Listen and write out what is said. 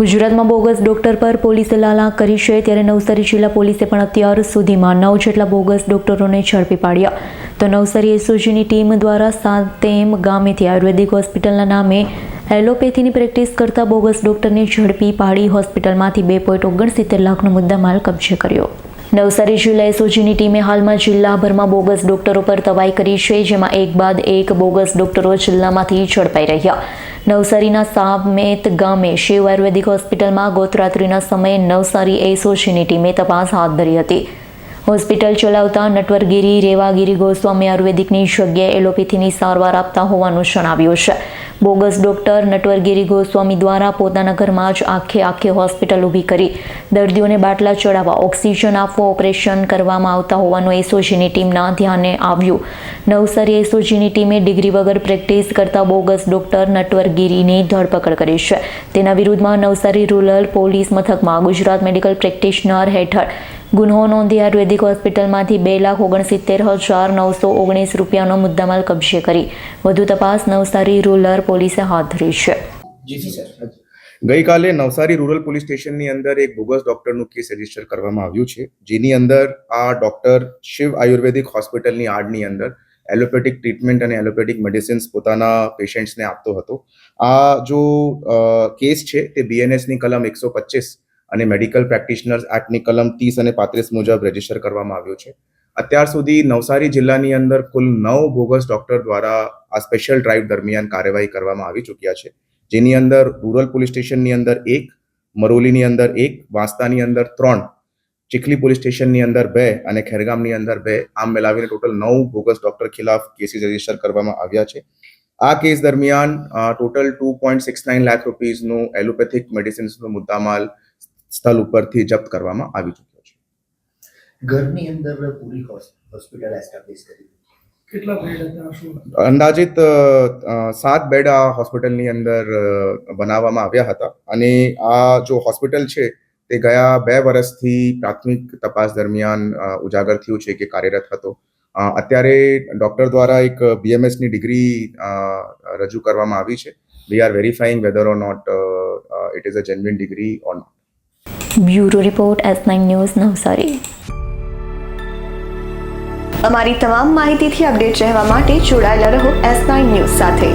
ગુજરાતમાં bogus doctor પર પોલીસે લાલાંક કરી છે, ત્યારે નવસારી જિલ્લા પોલીસે પણ અત્યાર સુધીમાં નવ જેટલા બોગસ ડોક્ટરોને ઝડપી પાડ્યા. તો નવસારી એસઓજીની ટીમ દ્વારા સાતેમ ગામેથી આયુર્વેદિક હોસ્પિટલના નામે એલોપેથીની પ્રેક્ટિસ કરતા બોગસ ડોક્ટરને ઝડપી પાડી હોસ્પિટલમાંથી બે પોઈન્ટ ઓગણસિત્તેર લાખનો મુદ્દામાલ કબજે કર્યો. નવસારી જિલ્લા એસઓજીની ટીમે હાલમાં જિલ્લાભરમાં બોગસ ડોક્ટરો પર તવાઈ કરી છે, જેમાં એક બાદ એક બોગસ ડોક્ટરો જિલ્લામાંથી ઝડપાઈ રહ્યા. નવસારીના સામેત ગામે શિવ આયુર્વેદિક હોસ્પિટલમાં ગોતરાત્રિના સમયે નવસારી એસઓજીની ટીમે તપાસ હાથ ધરી હતી. હોસ્પિટલ ચલાવતા નટવરગીરી, રેવાગીરી, ગોસ્વામી, આયુર્વેદિકની જગ્યાએ એલોપેથીની સારવાર આપતા હોવાનું જણાવ્યું છે. બોગસ ડોક્ટર નટવરગીરી ગોસ્વામી દ્વારા પોતાના ઘરમાં જ આખે આખે હોસ્પિટલ ઊભી કરી દર્દીઓને બાટલા ચડાવવા, ઓક્સિજન આપવા, ઓપરેશન કરવામાં આવતા હોવાનું એસઓજીની ટીમના ધ્યાને આવ્યું. નવસારી એસઓજીની ટીમે ડિગ્રી વગર પ્રેક્ટિસ કરતા બોગસ ડોક્ટર નટવરગીરીની ધરપકડ કરી છે. તેના વિરુદ્ધમાં નવસારી રૂરલ પોલીસ મથકમાં ગુજરાત મેડિકલ પ્રેક્ટિશનર હેઠળ ગુન્હો નોંધી આયુર્વેદિક હોસ્પિટલમાંથી બે લાખ ઓગણસિત્તેર હજાર નવસો ઓગણીસ રૂપિયાનો મુદ્દામાલ કબજે કરી. વધુ તપાસ નવસારી રૂરલ પોલીસે હાથ ધરી છે. ગઈકાલે નવસારી રૂરલ પોલીસ સ્ટેશનની અંદર એક બોગસ ડોક્ટરનું કેસ રજિસ્ટર કરવામાં આવ્યું છે, જેની અંદર આ ડોક્ટર શિવ આયુર્વેદિક હોસ્પિટલની આડની અંદર એલોપેથિક ટ્રીટમેન્ટ અને એલોપેથિક મેડિસિન્સ પોતાના પેશન્ટ્સને આપતો હતો. આ જો કેસ છે, તે બીએનએસની કલમ એકસો પચીસ અને મેડિકલ પ્રેક્ટિશનર્સ એક્ટની કલમ ત્રીસ અને પાંત્રીસ મુજબ રજિસ્ટર કરવામાં આવ્યો છે. અત્યાર સુધી નવસારી જિલ્લાની અંદર કુલ નવ બોગસ ડોક્ટર દ્વારા આ સ્પેશિયલ ડ્રાઈવ દરમિયાન કાર્યવાહી કરવામાં આવી ચૂક્યા છે. જેની અંદર રૂરલ પોલીસ સ્ટેશનની અંદર એક, મરોલીની અંદર એક, વાંસદાની અંદર ત્રણ, ચીખલી પોલીસ સ્ટેશનની અંદર બે અને ખેરગામની અંદર બે આમ મેલાવીને ટોટલ નવ બોગસ ડોક્ટર ખિલાફ કેસીસ રજિસ્ટર કરવામાં આવ્યા છે. આ કેસ દરમિયાન total two point six nine lakh રૂપીઝનું allopathic મેડિસિન્સનો મુદ્દામાલ સ્થળ ઉપરથી જપ્ત કરવામાં આવી ચૂક્યો છે. ઘરની અંદર પૂરી હોસ્પિટલ એસ્ટાબ્લિશ કરી કેટલા બેડ હતા? શું? અંદાજિત સાત બેડ આ હોસ્પિટલની અંદર બનાવવામાં આવ્યા હતા. અને આ જો હોસ્પિટલ છે તે ગયા બે વર્ષથી પ્રાથમિક તપાસ દરમિયાન ઉજાગર થયું છે કે કાર્યરત હતો. અત્યારે ડૉક્ટર દ્વારા એક બીએમએસની ડિગ્રી અ, રજૂ કરવામાં આવી છે. We are verifying whether or not it is a genuine degree or not bureau report S nine news Navsari. અમારી તમામ માહિતીથી અપડેટ રહેવા માટે જોડાયેલા રહો એસ નાઇન ન્યૂઝ સાથે.